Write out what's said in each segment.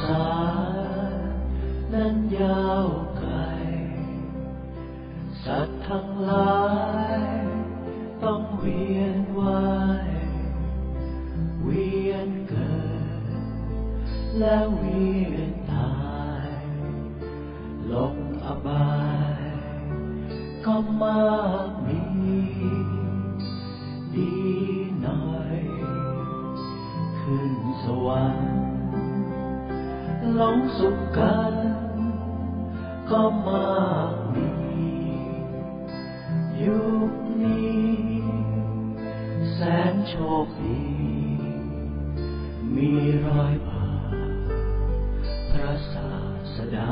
สายนั้นยาวไกล สัตว์ทั้งหลาย โชคดี มีรอยบาทพระศาสดา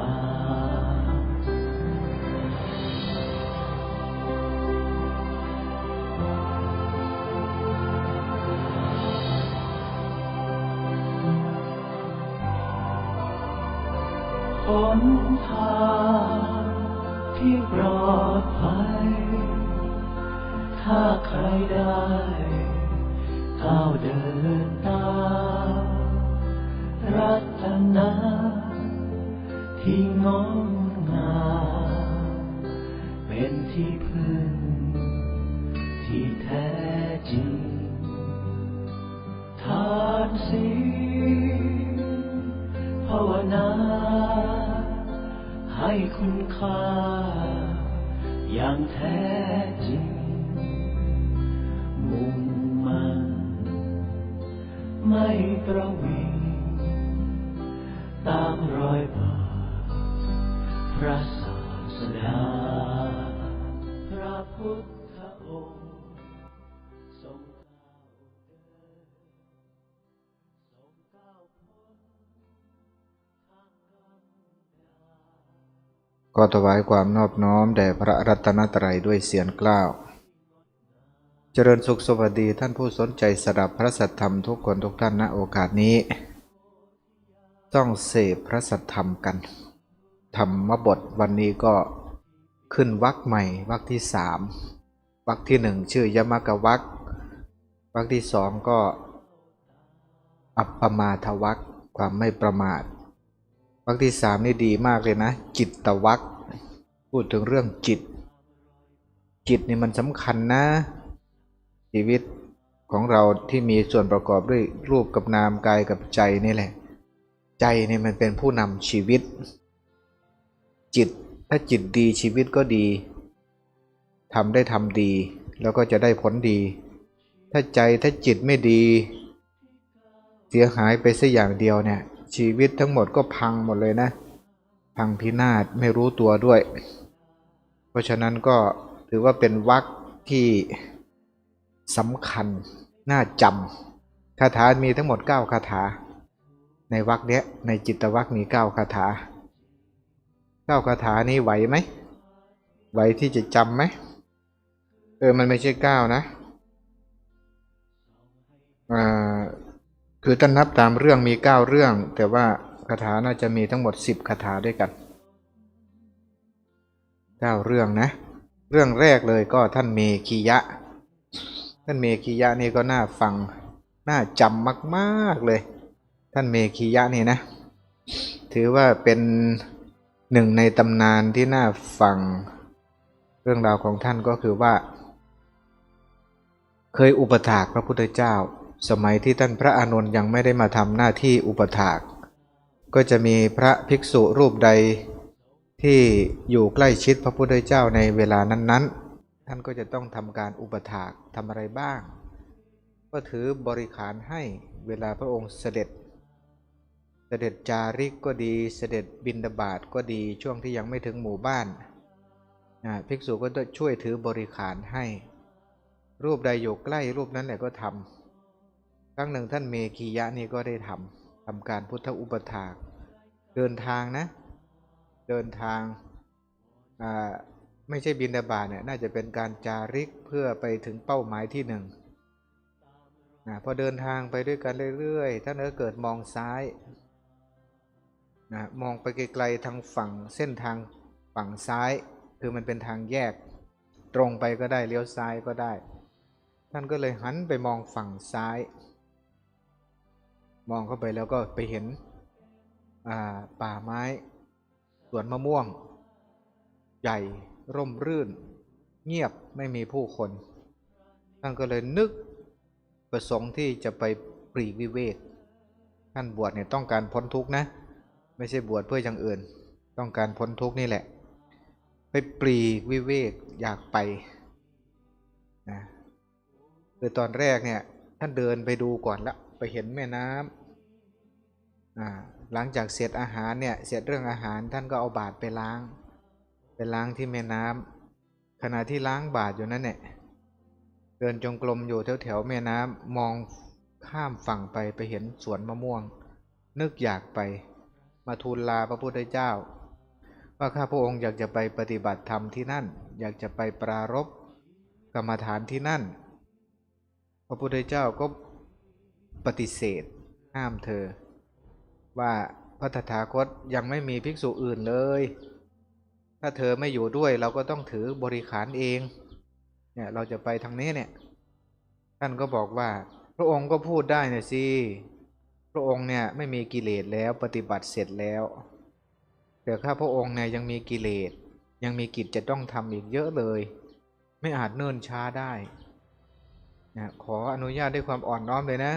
ให้คุณค่า อย่างแท้จริง มุ่งมันไม่ประวิงตามรอยบาทพระศาสดาพระพุทธ ก็ถวายความนอบน้อมแด่พระรัตนตรัยด้วยเสียงกล้าว เจริญสุขสวัสดีท่านผู้สนใจสดับพระสัทธรรมทุกคนทุกท่านณโอกาสนี้ ต้องเสพพระสัทธรรมกัน ธรรมบทวันนี้ก็ขึ้นวรรคใหม่วรรคที่สามวรรคที่หนึ่งชื่อยมกวรรควรรคที่สองก็ อัปปมาทวรรคความไม่ประมาท วรรคที่สามนี่ดีมากเลยนะ จิตตวรรคพูดถึงเรื่องจิต จิตนี่มันสำคัญนะ ชีวิตของเราที่มีส่วนประกอบด้วยรูปกับนามกายกับใจนี่แหละ ใจนี่มันเป็นผู้นำชีวิต จิตถ้าจิตดีชีวิตก็ดีทำได้ทำดี แล้วก็จะได้ผลดี ถ้าใจถ้าจิตไม่ดี เสียหายไปสักอย่างเดียวเนี่ย ชีวิตทั้งหมดก็พังหมดเลยนะ พังพินาศไม่รู้ตัวด้วย เพราะฉะนั้นก็ถือว่าเป็นวรรคที่สำคัญน่าจำคาถามีทั้งหมด 9 คาถา ในวรรคเนี้ยในจิตวรรคมี 9 คาถา 9 คาถานี้ไหวไหมไหวที่จะจำไหมเออมันไม่ใช่ 9 นะ คือถ้านับตามเรื่องมี 9 เรื่อง แต่ว่าคาถาน่าจะมีทั้งหมด 10คาถาด้วยกัน 9 เรื่องนะ เรื่องแรกเลยก็ท่านเมคียะ ท่านเมคียะนี่ก็น่าฟัง น่าจำมากๆเลย ท่านเมคียะนี่นะ ถือว่าเป็นหนึ่งในตำนานที่น่าฟัง เรื่องราวของท่านก็คือว่า เคยอุปถากพระพุทธเจ้า สมัยที่ท่านพระอานนท์ยังไม่ได้มาทำหน้าที่อุปถาก ก็จะมีพระภิกษุรูปใดที่อยู่ใกล้ชิดพระพุทธเจ้าในเวลานั้นๆ ท่านก็จะต้องทำการอุปถากทำอะไรบ้าง ก็ถือบริขารให้เวลาพระองค์เสด็จ เสด็จจาริกก็ดีเสด็จบินดาบาตก็ดีช่วงที่ยังไม่ถึงหมู่บ้านนะภิกษุก็จะช่วยถือบริขารให้ รูปใดอยู่ใกล้รูปนั้นแหละก็ทำ ครั้งหนึ่งท่านเมคียะนี่ก็ได้ทำทำการพุทธอุปถาก เดินทางนะ เดินทางไม่ใช่บินดาบาเนี่ยน่าจะเป็นการจาริกเพื่อไปถึงเป้าหมายที่หนึ่งนะพอเดินทางไปด้วยกันเรื่อยๆ ท่านก็เกิดมองซ้ายนะมองไปไกลๆทางฝั่งเส้นทางฝั่งซ้าย คือมันเป็นทางแยก ตรงไปก็ได้เลี้ยวซ้ายก็ได้ ท่านก็เลยหันไปมองฝั่งซ้าย มองเข้าไปแล้วก็ไปเห็นป่าไม้สวนมะม่วง ใหญ่ร่มรื่น เงียบไม่มีผู้คนท่านก็เลยนึกประสงค์ที่จะไปปรีกวิเวกท่านบวชเนี่ยต้องการพ้นทุกข์นะ ไม่ใช่บวชเพื่ออย่างอื่น ต้องการพ้นทุกข์นี่แหละ ไปปรีกวิเวกอยากไปนะคือตอนแรกเนี่ยท่านเดินไปดูก่อนละ ไปเห็นแม่น้ำหลังจากเสร็จอาหารเนี่ยเสร็จเรื่องอาหารท่านก็เอาบาตรไปล้าง ไปล้างที่แม่น้ำขณะที่ล้างบาตรอยู่นั่นเนี่ยเดินจงกรมอยู่แถวแถวแม่น้ำมองข้ามฝั่งไปไปเห็นสวนมะม่วง นึกอยากไปมาทูลลาพระพุทธเจ้า ว่าข้าพระองค์อยากจะไปปฏิบัติธรรมที่นั่น อยากจะไปปรารบกรรมฐานที่นั่น พระพุทธเจ้าก็ ปฏิเสธ ห้ามเธอ ว่าพระตถาคตยังไม่มีภิกษุอื่นเลย ถ้าเธอไม่อยู่ด้วยเราก็ต้องถือบริขารเอง เนี่ยเราจะไปทางนี้เนี่ย ท่านก็บอกว่า พระองค์ก็พูดได้เนี่ยสิ พระองค์เนี่ยไม่มีกิเลสแล้วปฏิบัติเสร็จแล้ว แต่ข้าพระองค์เนี่ยยังมีกิเลส ยังมีกิจจะต้องทำอีกเยอะเลย ไม่อาจเนิ่นช้าได้นะขออนุญาตด้วยความอ่อนน้อมเลยนะ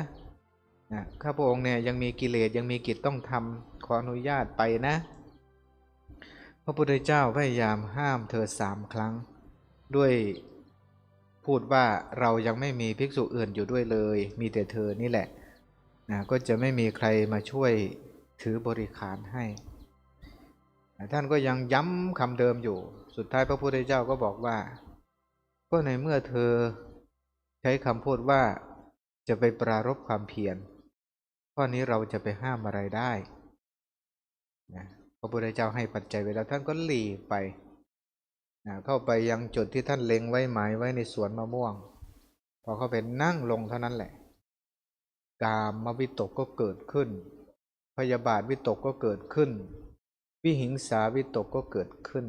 นะข้าพระองค์เนี่ยยังมีกิเลสยังมีกิจต้องทำขออนุญาตไปนะ พระพุทธเจ้าพยายามห้ามเธอสามครั้ง ด้วยพูดว่าเรายังไม่มีภิกษุอื่นอยู่ด้วยเลย มีแต่เธอนี่แหละนะก็จะไม่มีใครมาช่วยถือบริขารให้นะท่านก็ยังย้ำคำเดิมอยู่ สุดท้ายพระพุทธเจ้าก็บอกว่า ก็ในเมื่อเธอใช้คำพูดว่าจะไปปรารบความเพียร ข้อนี้เราจะไปห้ามอะไรได้นะพระพุทธเจ้าให้ปัจจัยไว้แล้วท่านก็หลีกไปนะเข้าไปยังจุดที่ท่านเล็งไว้หมายไว้ในสวนมะม่วง พอเข้าไปนั่งลงเท่านั้นแหละ กามมวิตกก็เกิดขึ้น พยาบาทวิตกก็เกิดขึ้น วิหิงสาวิตกก็เกิดขึ้น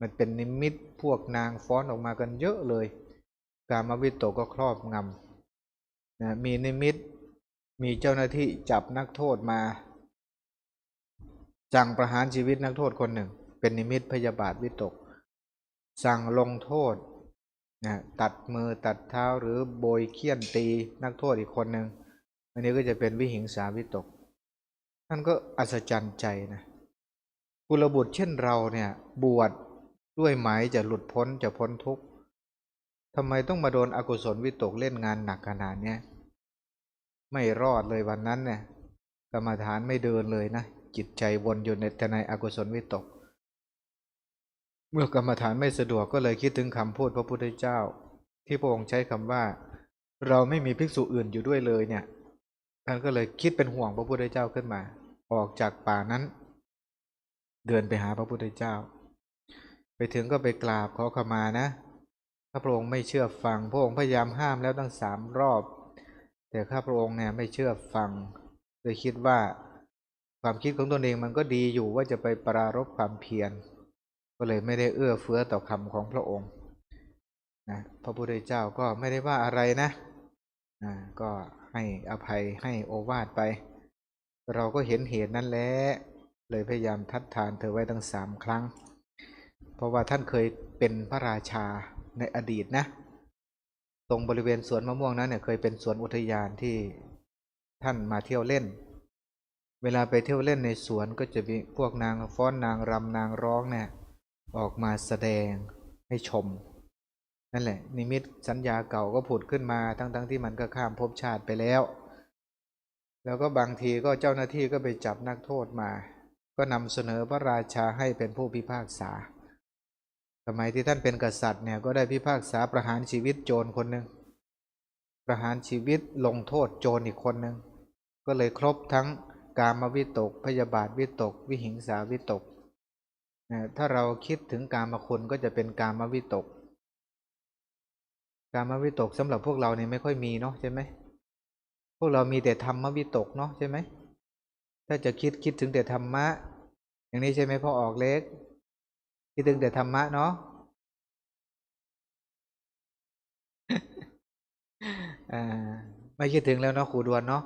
มันเป็นนิมิตพวกนางฟ้อนออกมากันเยอะเลย กามวิตกก็ครอบงำนะมีนิมิต มีเจ้าหน้าที่จับนักโทษมา สั่งประหารชีวิตนักโทษคนหนึ่ง เป็นนิมิตพยาบาทวิตก สั่งลงโทษนะตัดมือตัดเท้าหรือโบยเคี่ยนตีนักโทษอีกคนหนึ่งอันนี้ก็จะเป็นวิหิงสาวิตกท่านก็อัศจรรย์ใจนะกุลบุตรเช่นเราเนี่ยบวชด้วยหมายจะหลุดพ้นจะพ้นทุกข์ทำไมต้องมาโดนอกุศลวิตกเล่นงานหนักขนาดเนี้ย ไม่รอดเลยวันนั้นเนี่ยกรรมฐานไม่เดินเลยนะจิตใจวนอยู่ในแต่ในอกุศลวิตก เมื่อกรรมฐานไม่สะดวกก็เลยคิดถึงคำพูดพระพุทธเจ้า ที่พระองค์ใช้คำว่า เราไม่มีภิกษุอื่นอยู่ด้วยเลยเนี่ยท่านก็เลยคิดเป็นห่วงพระพุทธเจ้าขึ้นมา ออกจากป่านั้น เดินไปหาพระพุทธเจ้า ไปถึงก็ไปกราบขอขมานะข้าพระองค์ไม่เชื่อฟัง พระองค์พยายามห้ามแล้วตั้งสามรอบ แต่ข้าพระองค์เนี่ยไม่เชื่อฟังเลยคิดว่าความคิดของตนเองมันก็ดีอยู่ว่าจะไปปรารบความเพียรก็เลยไม่ได้เอื้อเฟื้อต่อคำของพระองค์นะพระพุทธเจ้าก็ไม่ได้ว่าอะไรนะนะก็ให้อภัยให้โอวาทไป เราก็เห็นเหตุนั้นแล้วเลยพยายามทัดทานเธอไว้ตั้งสามครั้ง เพราะว่าท่านเคยเป็นพระราชาในอดีตนะ ตรงบริเวณสวนมะม่วงนั้นเนี่ยเคยเป็นสวนอุทยานที่ท่านมาเที่ยวเล่น เวลาไปเที่ยวเล่นในสวนก็จะมีพวกนางฟ้อนนางรำนางร้องเนี่ยออกมาแสดงให้ชม นั่นแหละ นิมิตสัญญาเก่าก็ผุดขึ้นมาทั้งๆทที่มันก็ข้ามภพชาติไปแล้ว แล้วก็บางทีก็เจ้าหน้าที่ก็ไปจับนักโทษมา ก็นำเสนอพระราชาให้เป็นผู้พิพากษา สมัยที่ท่านเป็นกษัตริย์เนี่ยก็ได้พิพากษาประหารชีวิตโจรคนหนึ่งประหารชีวิตลงโทษโจรอีกคนหนึ่งก็เลยครบทั้งกามวิตก พยาบาทวิตก วิหิงสาวิตกนะถ้าเราคิดถึงกามคุณก็จะเป็นกามวิตก กามวิตกสำหรับพวกเราเนี่ยไม่ค่อยมีเนาะใช่ไหมพวกเรามีแต่ธรรมวิตกเนาะใช่ไหมถ้าจะคิดคิดถึงแต่ธรรมะ อย่างนี้ใช่ไหมพ่อออกเล็ก คิดถึงแต่ธรรมะเนาะไม่คิดถึงแล้วเนาะครูดวนเนาะ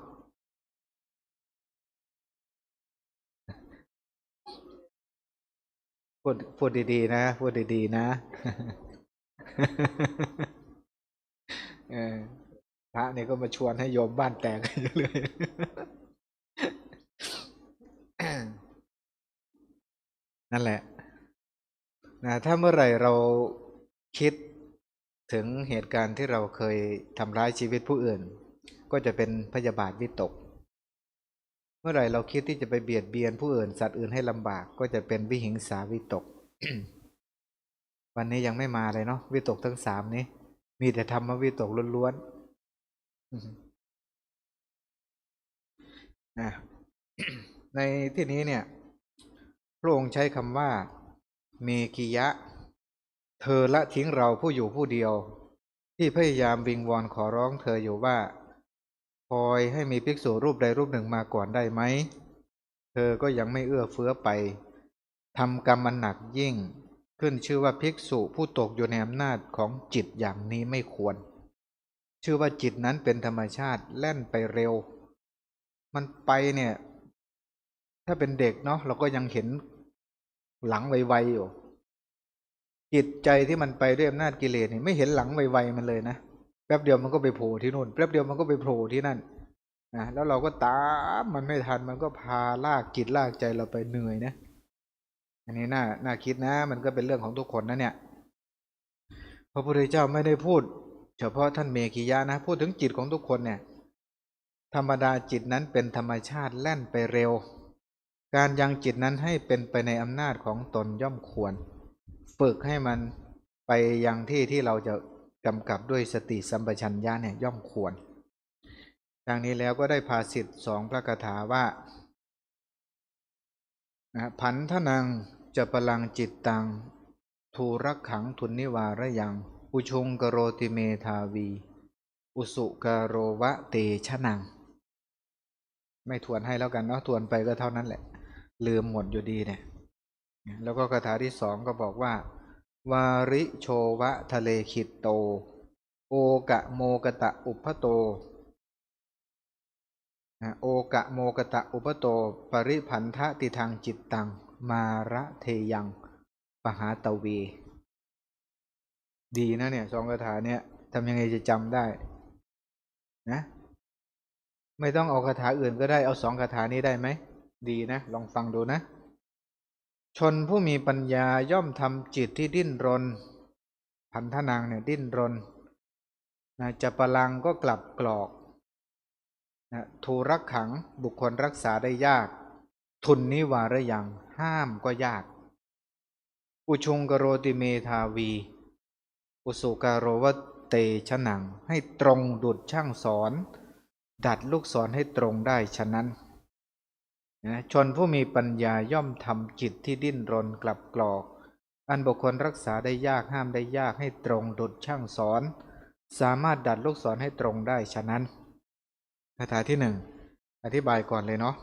พูดพูดดีๆนะพูดดีๆนะพระเนี่ยก็มาชวนให้โยมบ้านแตกกันเยอะเลยนั่นแหละ นะถ้าเมื่อไหร่เราคิดถึงเหตุการณ์ที่เราเคยทำร้ายชีวิตผู้อื่น ก็จะเป็นพยาบาทวิตก เมื่อไหร่เราคิดที่จะไปเบียดเบียนผู้อื่น สัตว์อื่นให้ลำบากก็จะเป็นวิหิงสาวิตก วันนี้ยังไม่มาเลยเนาะวิตกทั้งสามนี้ มีแต่ธรรมวิตกล้วนๆในที่นี้เนี่ยพระองค์ใช้คำว่า เมกิยะ เธอละทิ้งเราผู้อยู่ผู้เดียว ที่พยายามวิงวอนขอร้องเธออยู่ว่า คอยให้มีภิกษุรูปใดรูปหนึ่งมาก่อนได้ไหม เธอก็ยังไม่เอื้อเฟื้อไปทำกรรมอันหนักยิ่ง ขึ้นชื่อว่าภิกษุผู้ตกอยู่ในอำนาจของจิตอย่างนี้ไม่ควร ชื่อว่าจิตนั้นเป็นธรรมชาติแล่นไปเร็ว มันไปเนี่ย ถ้าเป็นเด็กเนาะเราก็ยังเห็น หลังไวๆอยู่ จิตใจที่มันไปด้วยอำนาจกิเลสนี่ไม่เห็นหลังไวๆมันเลยนะแป๊บเดียวมันก็ไปโผล่ที่นู่นแป๊บเดียวมันก็ไปโผล่ที่นั่นนะแล้วเราก็ตามมันไม่ทันมันก็พาลากจิตลากใจเราไปเหนื่อยนะอันนี้น่าน่าคิดนะ มันก็เป็นเรื่องของทุกคนนะเนี่ยพระพุทธเจ้าไม่ได้พูด เฉพาะท่านเมกิยะนะ พูดถึงจิตของทุกคนเนี่ย ธรรมดาจิตนั้นเป็นธรรมชาติแล่นไปเร็ว การยังจิตนั้นให้เป็นไปในอำนาจของตนย่อมควร ฝึกให้มันไปยังที่ที่เราจะกำกับด้วยสติสัมปชัญญะเนี่ยย่อมควร ดังนี้แล้วก็ได้ภาสิทธิ์สองพระคาถาว่านะพันธนังจะพลังจิตตังทูรักขังทุนนิวาระยัง อุชงกโรติเมทาวี อุสุกโรวะเตชะนัง ไม่ทวนให้แล้วกันเนาะทวนไปก็เท่านั้นแหละ ลืมหมดอยู่ดีเนี่ยแล้วก็คาถาที่สองก็บอกว่า วาริโชวะทะเลขิตโต โอกะโมกตะอุปโตโอกะโมกตะอุปโต ปริพันธะติทางจิตตัง มาระเทยัง ปหาตวี ดีนะเนี่ยสองคาถาเนี่ยทำยังไงจะจำได้นะไม่ต้องเอาคาถาอื่นก็ได้เอาสองคาถานี้ได้ไหม ดีนะ ลองฟังดูนะ ชนผู้มีปัญญาย่อมทำจิตที่ดิ้นรน พันธนางเนี่ยดิ้นรนนะจะปลังก็กลับกรอกนะทูรักขังบุคคลรักษาได้ยาก ทุนนิวารยังห้ามก็ยาก อุชุงกโรติเมทาวี อุสุการโรวเตชะนังให้ตรงดุดช่างสอน ดัดลูกศรให้ตรงได้ฉะนั้น นะชนผู้มีปัญญาย่อมทำจิตที่ดิ้นรนกลับกรอก อันบุคคลรักษาได้ยากห้ามได้ยากให้ตรงดุดช่างสอน สามารถดัดลูกศรให้ตรงได้ฉะนั้นคาถาที่หนึ่งอธิบายก่อนเลยเนาะ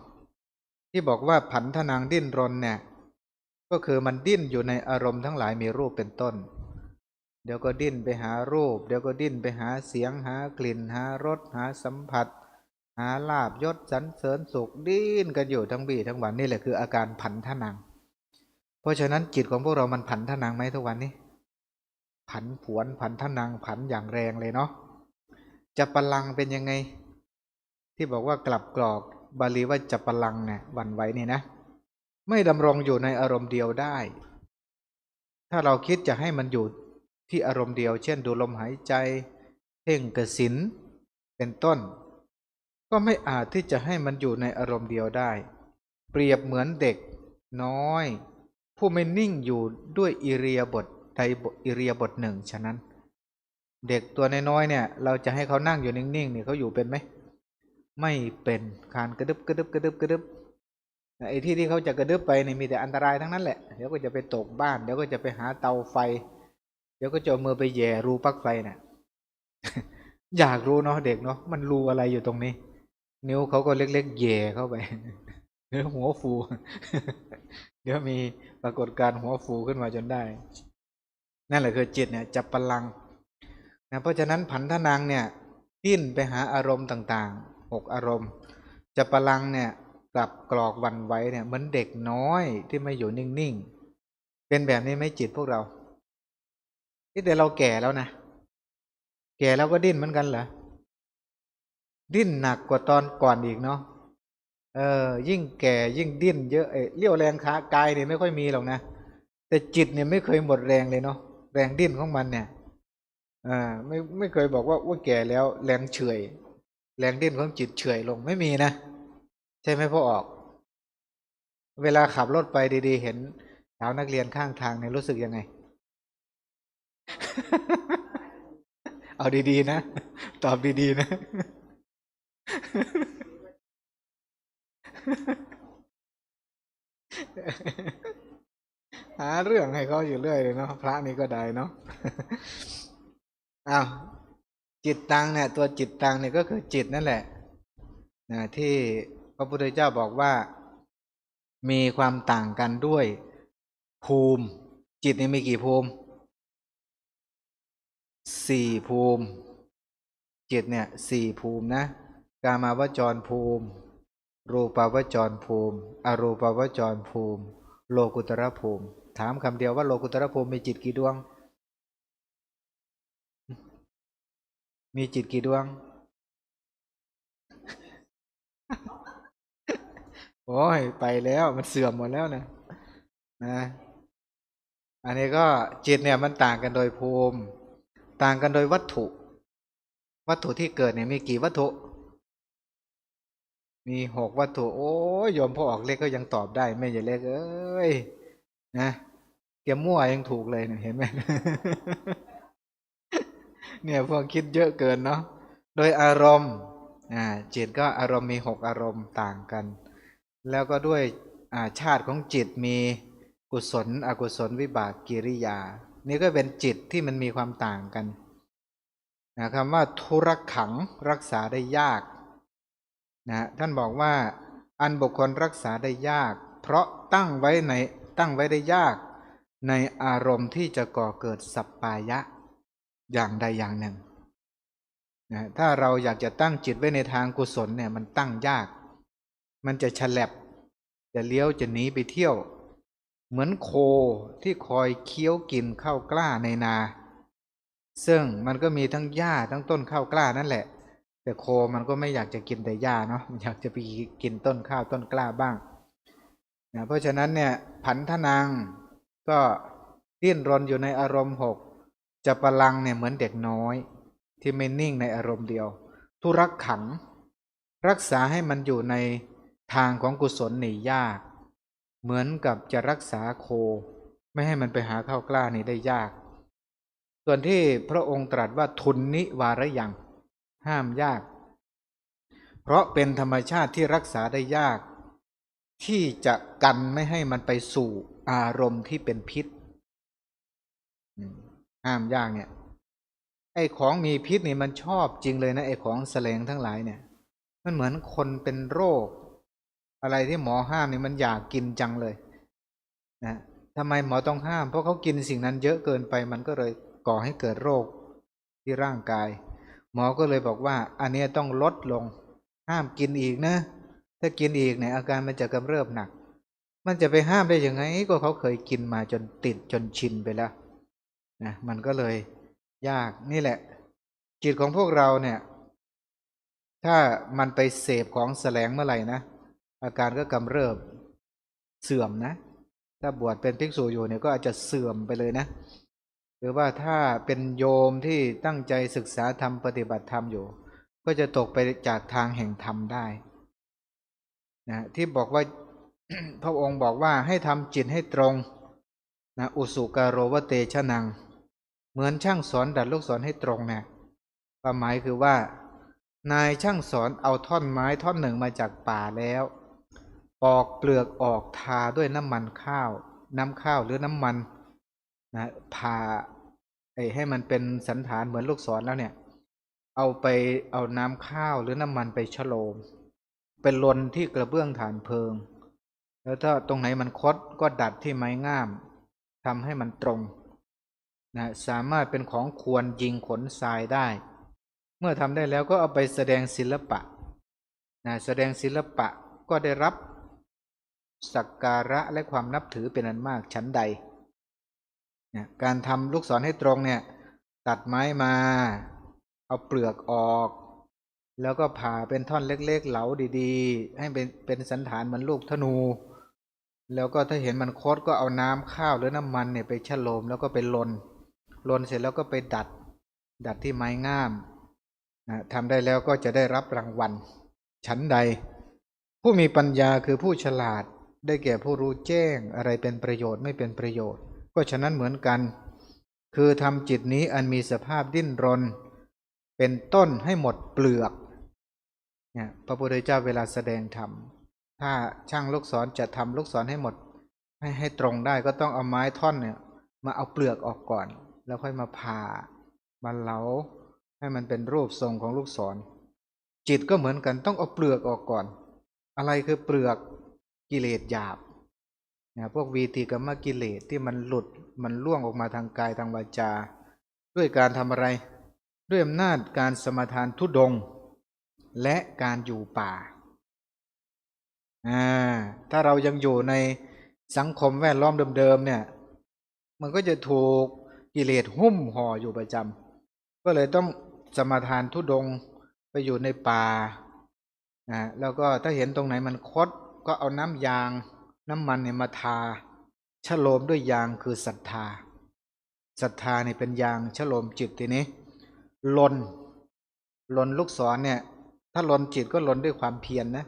ที่บอกว่าผันทนางดิ้นรนเนี่ยก็คือมันดิ้นอยู่ในอารมณ์ทั้งหลายมีรูปเป็นต้น เดี๋ยวก็ดิ้นไปหารูป เดี๋ยวก็ดิ้นไปหาเสียงหากลิ่นหารสหาสัมผัส หาลาบยศสรรเสริญสุขดิ้นกันอยู่ทั้งบีทั้งวันนี่แหละคืออาการผันทนัง เพราะฉะนั้นจิตของพวกเรามันผันทนังไหมทุกวันนี้ ผันผวนผันทนังผันอย่างแรงเลยเนาะจะปลังเป็นยังไง ที่บอกว่ากลับกรอกบาลีว่าจะปลังเนี่ยวันไว้นี่นะ ไม่ดำรงอยู่ในอารมณ์เดียวได้ ถ้าเราคิดจะให้มันอยู่ที่อารมณ์เดียว เช่นดูลมหายใจ เพ่งกระสินเป็นต้น ก็ไม่อาจที่จะให้มันอยู่ในอารมณ์เดียวได้ เปรียบเหมือนเด็กน้อย ผู้ไม่นิ่งอยู่ด้วยอิเรียบทใดอิเรียบทหนึ่งฉะนั้น เด็กตัวน้อยๆเนี่ย เราจะให้เขานั่งอยู่นิ่งๆเนี่ยเขาอยู่เป็นไหมไม่เป็นคานกระดึบกระดึบกระดึบกระดึบไอ้ที่ที่เขาจะกระดึบไปเนี่ยมีแต่อันตรายทั้งนั้นแหละเดี๋ยวก็จะไปตกบ้านเดี๋ยวก็จะไปหาเตาไฟ เดี๋ยวก็จะเอามือไปแย่รูปลั๊กไฟน่ะ อยากรู้เนาะเด็กเนาะมันรูอะไรอยู่ตรงนี้ นิ้วเขาก็เล็กๆแย่เข้าไปเดี๋ยวหัวฟู เดี๋ยวมีปรากฏการณ์หัวฟูขึ้นมาจนได้ นั่นแหละคือจิตเนี่ยจับพลังนะเพราะฉะนั้นผันทนังเนี่ยดิ้นไปหาอารมณ์ต่างๆหกอารมณ์จะพลังเนี่ยกลับกรอกวันไว้เนี่ยเหมือนเด็กน้อยที่ไม่อยู่นิ่งๆ เป็นแบบนี้ไหมจิตพวกเราที่แต่เราแก่แล้วนะ แก่แล้วก็ดิ้นเหมือนกันเหรอ ดิ้นหนักกว่าตอนก่อนอีกเนาะเออ ยิ่งแก่ยิ่งดิ้นเยอะเอะเรี่ยวแรงขากายเนี่ยไม่ค่อยมีหรอกนะแต่จิตเนี่ยไม่เคยหมดแรงเลยเนาะแรงดิ้นของมันเนี่ยอ่าไม่ไม่เคยบอกว่าว่าแก่แล้ว แรงเฉอยแรงดิ้นของจิตเฉอยลงไม่มีนะใช่ไหมพ่อออก เวลาขับรถไปดีๆ เห็นสาวนักเรียนข้างทางเนี่ยรู้สึกยังไง เอาดีๆนะ ตอบดีๆนะ หาเรื่องให้เขาอยู่เรื่อยเลยเนาะพระนี่ก็ได้เนาะอ้าวจิตตังเนี่ย ตัวจิตตังเนี่ยก็คือจิตนั่นแหละนะที่พระพุทธเจ้าบอกว่า มีความต่างกันด้วย ภูมิ จิตนี่มีกี่ภูมิสี่ภูมิ จิตเนี่ยสี่ภูมินะ กามาวจรภูมิ รูปาวจรภูมิ อรูปาวจรภูมิ โลกุตระภูมิ ถามคำเดียวว่าโลกุตระภูมิมีจิตกี่ดวง มีจิตกี่ดวงโอ้ยไปแล้วมันเสื่อมหมดแล้วนะนะอันนี้ก็จิตเนี่ยมันต่างกันโดยภูมิ ต่างกันโดยวัตถุ วัตถุที่เกิดเนี่ยมีกี่วัตถุ มีหกวัตถุ โอ้ยโยมพ่อออกเล็กก็ยังตอบได้ไม่ใช่เล็กเอ้ยนะเกียมั่วยังถูกเลยเนี่ยเห็นไหมเนี่ยพวกคิดเยอะเกินเนาะโดยอารมณ์อ่าจิตก็อารมณ์มีหกอารมณ์ต่างกัน แล้วก็ด้วยอ่าชาติของจิตมีกุศล อกุศลวิบากกิริยา นี่ก็เป็นจิตที่มันมีความต่างกันนะคำว่าทุรขังรักษาได้ยาก นะท่านบอกว่าอันบุคคลรักษาได้ยาก เพราะตั้งไว้ในตั้งไว้ได้ยาก ในอารมณ์ที่จะก่อเกิดสัปปายะอย่างใดอย่างหนึ่งนะถ้าเราอยากจะตั้งจิตไว้ในทางกุศลเนี่ยมันตั้งยาก มันจะฉลับจะเลี้ยวจะหนีไปเที่ยว เหมือนโคที่คอยเคี้ยวกินข้าวกล้าในนา ซึ่งมันก็มีทั้งหญ้าทั้งต้นข้าวกล้านั่นแหละ แต่โคมันก็ไม่อยากจะกินแต่หญ้าเนาะมันอยากจะไปกินต้นข้าวต้นกล้าบ้างนะเพราะฉะนั้นเนี่ยผันทนางก็ดิ้นรนอยู่ในอารมณ์หกจะประลังเนี่ยเหมือนเด็กน้อย ที่ไม่นิ่งในอารมณ์เดียว ทุรักขัง รักษาให้มันอยู่ในทางของกุศลหนียาก เหมือนกับจะรักษาโค ไม่ให้มันไปหาข้าวกล้านี่ได้ยาก ส่วนที่พระองค์ตรัสว่าทุนนิวารยัง ห้ามยาก เพราะเป็นธรรมชาติที่รักษาได้ยาก ที่จะกันไม่ให้มันไปสู่อารมณ์ที่เป็นพิษห้ามยากเนี่ย ไอ้ของมีพิษนี่มันชอบจริงเลยนะไอ้ของแสลงทั้งหลายเนี่ย มันเหมือนคนเป็นโรค อะไรที่หมอห้ามนี่มันอยากกินจังเลย นะทำไมหมอต้องห้าม เพราะเขากินสิ่งนั้นเยอะเกินไปมันก็เลยก่อให้เกิดโรคที่ร่างกาย หมอก็เลยบอกว่า อันนี้ต้องลดลง ห้ามกินอีกนะ ถ้ากินอีกเนี่ยอาการมันจะกำเริบหนัก มันจะไปห้ามได้ยังไง ก็เขาเคยกินมาจนติดจนชินไปแล้วนะมันก็เลยยากนี่แหละ จิตของพวกเราเนี่ย ถ้ามันไปเสพของแสลงเมื่อไหร่นะอาการก็กำเริบเสื่อมนะ ถ้าบวชเป็นภิกษุอยู่เนี่ยก็อาจจะเสื่อมไปเลยนะ หรือว่าถ้าเป็นโยมที่ตั้งใจศึกษาธรรมปฏิบัติธรรมอยู่ ก็จะตกไปจากทางแห่งธรรมได้นะที่บอกว่าพระองค์บอกว่าให้ทำจิตให้ตรงนะอุสุกาโรวเตชะนัง เหมือนช่างสอนดัดลูกศรให้ตรงนะความหมายคือว่า นายช่างสอนเอาท่อนไม้ท่อนหนึ่งมาจากป่าแล้ว ปอกเปลือกออกทาด้วยน้ำมันข้าว น้ำข้าวหรือน้ำมัน นะผ่าไอ้ให้มันเป็นสันฐานเหมือนลูกศรแล้วเนี่ย เอาไปเอาน้ำข้าวหรือน้ำมันไปฉโลม เป็นลนที่กระเบื้องฐานเพลิง แล้วถ้าตรงไหนมันคดก็ดัดที่ไม้งามทำให้มันตรงนะสามารถเป็นของควรยิงขนทรายได้ เมื่อทำได้แล้วก็เอาไปแสดงศิลปะนะแสดงศิลปะก็ได้รับสักการะและความนับถือเป็นอันมากชั้นใด เนี่ยการทำลูกศรให้ตรงเนี่ย ตัดไม้มา เอาเปลือกออก แล้วก็ผ่าเป็นท่อนเล็กๆ เหลาดีๆ ให้เป็นเป็นสันฐานเหมือนลูกธนู แล้วก็ถ้าเห็นมันโคดก็เอาน้ำข้าวหรือน้ำมันเนี่ยไปชะโลมแล้วก็ไปลนลนเสร็จแล้วก็ไปดัด ดัดที่ไม้งามนะทำได้แล้วก็จะได้รับรางวัลชั้นใด ผู้มีปัญญาคือผู้ฉลาดได้แก่ผู้รู้แจ้งอะไรเป็นประโยชน์ไม่เป็นประโยชน์ ก็ฉะนั้นเหมือนกัน คือทำจิตนี้อันมีสภาพดิ้นรน เป็นต้นให้หมดเปลือกเนี่ยพระพุทธเจ้าเวลาแสดงธรรมถ้าช่างลูกศรจะทำลูกศรให้หมด ให้ให้ตรงได้ก็ต้องเอาไม้ท่อนเนี่ยมาเอาเปลือกออกก่อน แล้วค่อยมาผ่ามาเหลาให้มันเป็นรูปทรงของลูกศร จิตก็เหมือนกันต้องเอาเปลือกออกก่อน อะไรคือเปลือกกิเลสหยาบ นะพวกวีติกรรมกิเลสที่มันหลุดมันล่วงออกมาทางกายทางวาจา ด้วยการทำอะไร ด้วยอำนาจการสมาทานทุดง และการอยู่ป่าอ่าถ้าเรายังอยู่ในสังคมแวดล้อมเดิมๆเนี่ย มันก็จะถูกกิเลสหุ้มห่ออยู่ประจำก็เลยต้องสมาทานทุดงไปอยู่ในป่านะแล้วก็ถ้าเห็นตรงไหนมันคดก็เอาน้ำยาง น้ำมันเนี่ยมาทาชโลมด้วยยางคือศรัทธาศรัทธาเนี่ยเป็นยางชโลมจิตทีนี้ลนลนลูกศรเนี่ย ถ้าลนจิตก็ลนด้วยความเพียรนนะ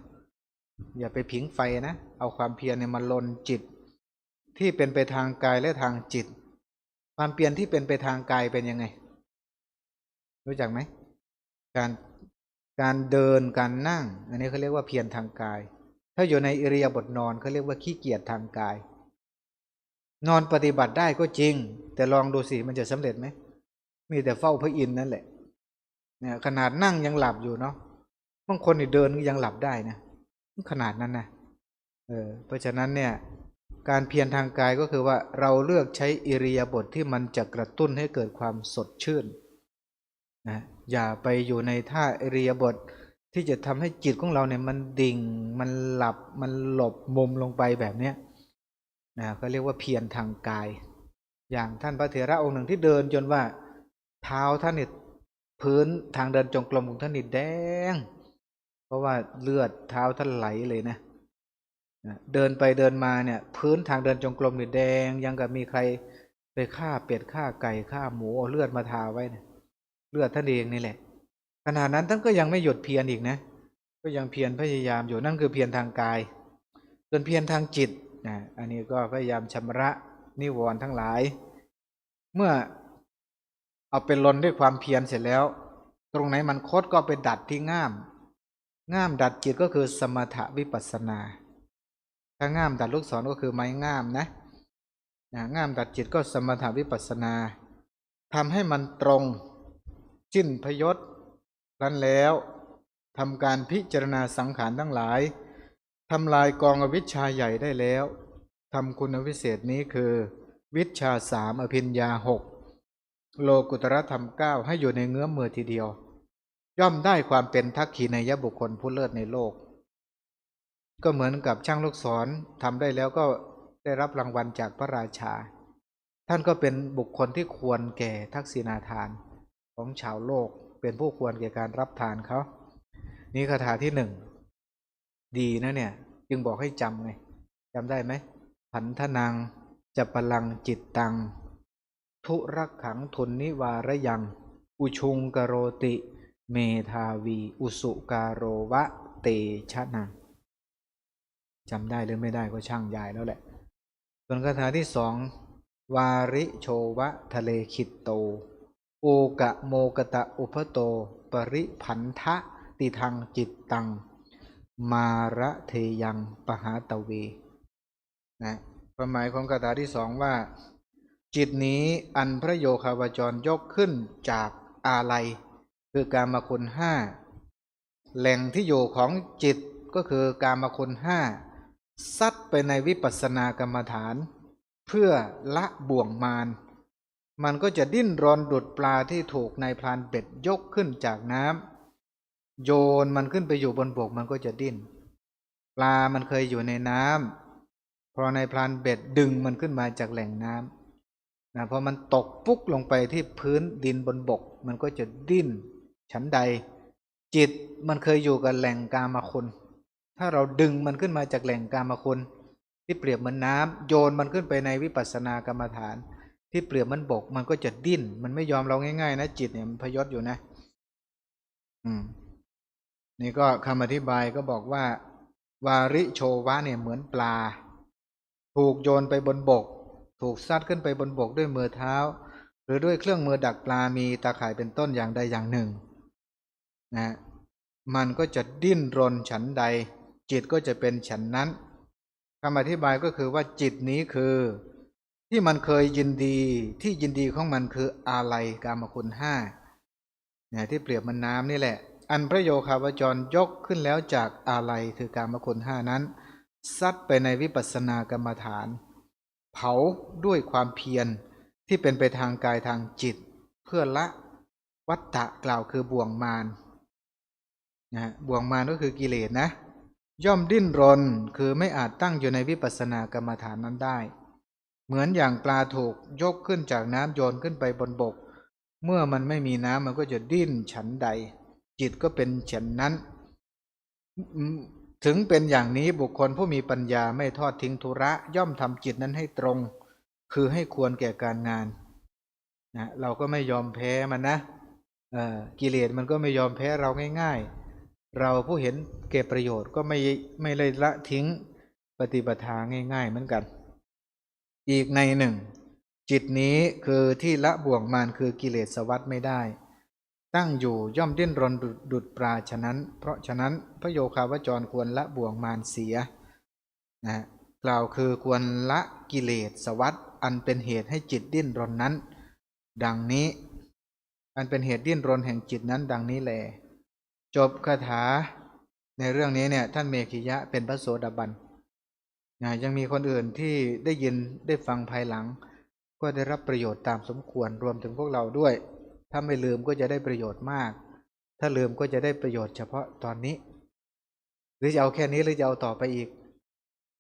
อย่าไปผิงไฟนะ เอาความเพียรเนี่ยมาลนจิต ที่เป็นไปทางกายและทางจิต ความเพียรที่เป็นไปทางกายเป็นยังไง รู้จักไหมการการเดินการนั่ง อันนี้เขาเรียกว่าเพียรทางกาย ถ้าอยู่ในอิริยาบถนอนเขาเรียกว่าขี้เกียจทางกาย นอนปฏิบัติได้ก็จริง แต่ลองดูสิมันจะสำเร็จไหมมีแต่เฝ้าพระอินทร์นั่นแหละเนี่ยขนาดนั่งยังหลับอยู่เนาะบางคนนี่เดินยังหลับได้นะขนาดนั้นนะเออเพราะฉะนั้นเนี่ยการเพียรทางกายก็คือว่าเราเลือกใช้อิริยาบถทที่มันจะกระตุ้นให้เกิดความสดชื่นนะอย่าไปอยู่ในท่าอิริยาบถ ที่จะทำให้จิตของเราเนี่ยมันดิ่งมันหลับมันหลบมุมลงไปแบบเนี้ยนะก็เรียกว่าเพียรทางกาย อย่างท่านพระเถระองค์หนึ่งที่เดินจนว่าเท้าท่านเนี่ยพื้นทางเดินจงกรมของท่านนี่แดง เพราะว่าเลือดเท้าท่านไหลเลยนะเดินไปเดินมาเนี่ย พื้นทางเดินจงกรมนี่แดง ยังกับมีใครไปฆ่าเป็ดฆ่าไก่ฆ่าหมูเอาเลือดมาทาไว้เนี่ยเลือดท่านเองนี่แหละ นาดนั้นท่านก็ยังไม่หยุดเพียรอีกนะ ก็ยังเพียรพยายามอยู่นั่นคือเพียรทางกาย ส่วนเพียรทางจิตนะอันนี้ก็พยายามชำระนิวรณ์ทั้งหลาย เมื่อเอาเป็นลนด้วยความเพียรเสร็จแล้ว ตรงไหนมันคดก็ไปดัดที่ง่าม ง่ามดัดจิตก็คือสมถวิปัสสนา ถ้าง่ามดัดลูกศรก็คือไม้ง่ามนะนะง่ามดัดจิตก็สมถวิปัสสนาทำให้มันตรงจิ้นพยศ รั้นแล้วทำการพิจารณาสังขารทั้งหลายทำลายกองอวิชชาใหญ่ได้แล้วทำคุณวิเศษนี้คือ วิชาสามอภิญญาหกโลกุตรธรรมเก้าให้อยู่ในเงื้อมมือทีเดียว ย่อมได้ความเป็นทักขีนยบุคคลผู้เลิศในโลก ก็เหมือนกับช่างลูกศรทำได้แล้วก็ได้รับรางวัลจากพระราชา ท่านก็เป็นบุคคลที่ควรแก่ทักษิณาทานของชาวโลก เป็นผู้ควรแก่การรับทานเขานี่คาถาที่หนึ่งดีนะเนี่ย จึงบอกให้จำไงจำได้ไหมผันทนังจะปลังจิตตัง ทุรักขังทุนนิวารยัง อุชุงกโรติ เมทาวี อุสุการโรวะ เตชะนังจำได้หรือไม่ได้ก็ช่างยายแล้วแหละ ส่วนคาถาที่สองวาริโชวะทะเลขิตโต โอกะโมกตะอุพโต ปริพันธะติทางจิตตัง มาระเทยังปหาตเวนะความหมายของคาถาที่สองว่า จิตนี้อันพระโยคาวจรยกขึ้นจากอาลัย คือการมคุณห้าแหล่งที่อยู่ของจิตก็คือการมคุณห้าซัดไปในวิปัสสนากรรมฐาน เพื่อละบ่วงมาร มันก็จะดิ้นรนดุดปลาที่ถูกนายพรานเบ็ดยกขึ้นจากน้ำโยนมันขึ้นไปอยู่บนบกมันก็จะดิ้น ปลามันเคยอยู่ในน้ำพอนายพรานเบ็ดดึงมันขึ้นมาจากแหล่งน้ำนะพอมันตกปุ๊กลงไปที่พื้นดินบนบก มันก็จะดิ้น ฉันใด จิตมันเคยอยู่กับแหล่งกามาคุณถ้าเราดึงมันขึ้นมาจากแหล่งกามาคุณที่เปรียบเหมือนน้ำโยนมันขึ้นไปในวิปัสสนากรรมฐาน ที่เปรียบเหมันบกมันก็จะดิ้น มันไม่ยอมเราง่ายๆนะจิตเนี่ยมันพยศอยู่นะ อืม นี่ก็คำอธิบายก็บอกว่า วาริโชวะเนี่ยเหมือนปลา ถูกโยนไปบนบก ถูกซัดขึ้นไปบนบกด้วยมือเท้า หรือด้วยเครื่องมือดักปลามีตาข่ายเป็นต้นอย่างใดอย่างหนึ่ง นะมันก็จะดิ้นรนฉันใด จิตก็จะเป็นฉันนั้นคำอธิบายก็คือว่าจิตนี้คือ ที่มันเคยยินดีที่ยินดีของมันคืออะไรกามคุณห้าเนี่ยที่เปรียบมันน้ำนี่แหละ อันพระโยคาวจรยกขึ้นแล้วจากอะไรคือกามคุณห้านั้นซัดไปในวิปัสสนากรรมฐาน เผาด้วยความเพียรที่เป็นไปทางกายทางจิต เพื่อละวัตตะกล่าวคือบ่วงมารนะบ่วงมารก็คือกิเลสนะ ย่อมดิ้นรนคือไม่อาจตั้งอยู่ในวิปัสสนากรรมฐานนั้นได้ เหมือนอย่างปลาถูกยกขึ้นจากน้ำโยนขึ้นไปบนบก เมื่อมันไม่มีน้ำมันก็จะดิ้นฉันใด จิตก็เป็นฉันนั้น ถึงเป็นอย่างนี้บุคคลผู้มีปัญญาไม่ทอดทิ้งธุระย่อมทำจิตนั้นให้ตรง คือให้ควรแก่การงานนะเราก็ไม่ยอมแพ้มันนะกิเลสมันก็ไม่ยอมแพ้เราง่าย ๆ เราผู้เห็นเก็บประโยชน์ก็ไม่ไม่เลยละทิ้งปฏิปทาง่าย ๆ เหมือนกัน อีกในหนึ่ง จิตนี้คือที่ละบ่วงมารคือกิเลสสวัสดไม่ได้ ตั้งอยู่ย่อมดิ้นรนดุดดดปลาฉะนั้น เพราะฉะนั้นพระโยคาวจรควรละบ่วงมารเสียนะกล่าวคือควรละกิเลสสวัสดอันเป็นเหตุให้จิตดิ้นรนนั้น ดังนี้ อันเป็นเหตุดิ้นรนแห่งจิตนั้นดังนี้แหลจบคาถาในเรื่องนี้เนี่ยท่านเมขิยะเป็นพระโสดาบัน นะยังมีคนอื่นที่ได้ยินได้ฟังภายหลัง ก็ได้รับประโยชน์ตามสมควรรวมถึงพวกเราด้วย ถ้าไม่ลืมก็จะได้ประโยชน์มาก ถ้าลืมก็จะได้ประโยชน์เฉพาะตอนนี้ หรือจะเอาแค่นี้หรือจะเอาต่อไปอีก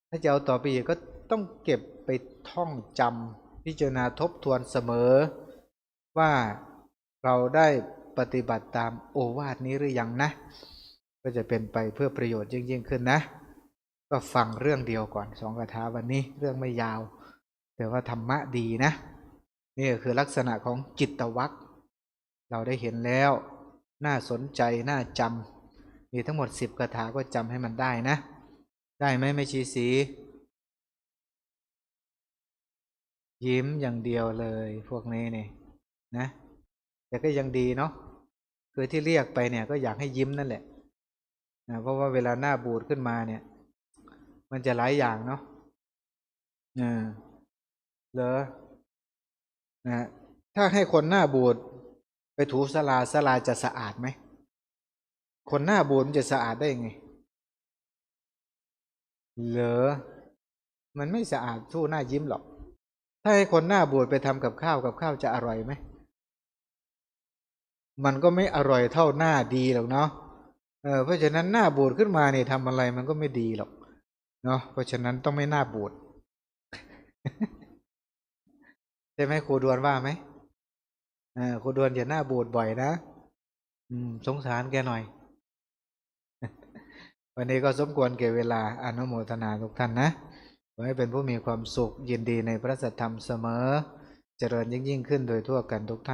ถ้าจะเอาต่อไปอีกก็ต้องเก็บไปท่องจำพิจารณาทบทวนเสมอ ว่าเราได้ปฏิบัติตามโอวาทนี้หรือยังนะ ก็จะเป็นไปเพื่อประโยชน์ยิ่งยิ่งขึ้นนะ ก็ฟังเรื่องเดียวก่อนสองคาถาวันนี้เรื่องไม่ยาว แต่ว่าธรรมะดีนะ นี่ก็คือลักษณะของจิตวักเราได้เห็นแล้ว น่าสนใจ น่าจำมีทั้งหมดสิบคาถาก็จำให้มันได้นะ ได้ไหมไม่ชีสี ยิ้มอย่างเดียวเลยพวกนี้เนี่ยนะ แต่ก็ยังดีเนาะคือที่เรียกไปเนี่ยก็อยากให้ยิ้มนั่นแหละนะเพราะว่าเวลาหน้าบูดขึ้นมาเนี่ย มันจะหลายอย่างเนาะเออเหรอนะถ้าให้คนหน้าบูดไปถูสลาสลาจะสะอาดไหม คนหน้าบูดมันจะสะอาดได้ยังไง เหรอ มันไม่สะอาดสู้หน้ายิ้มหรอก ถ้าให้คนหน้าบูดไปทำกับข้าวกับข้าวจะอร่อยไหม มันก็ไม่อร่อยเท่าหน้าดีหรอกเนาะ เออ เพราะฉะนั้นหน้าบูดขึ้นมาเนี่ยทำอะไรมันก็ไม่ดีหรอก เนาะเพราะฉะนั้นต้องไม่น้าบูดใช่ไหมครูดวนว่าไหมออครูดวนอย่าหน้าบูดบ่อยนะอืม สงสารแกหน่อย วันนี้ก็สมควรเก็บเวลาอนุโมทนาทุกท่านนะขอให้เป็นผู้มีความสุขยินดีในพระสัทธรรมเสมอ เจริญยิ่งยิ่งขึ้นโดยทั่วกันทุกท่าน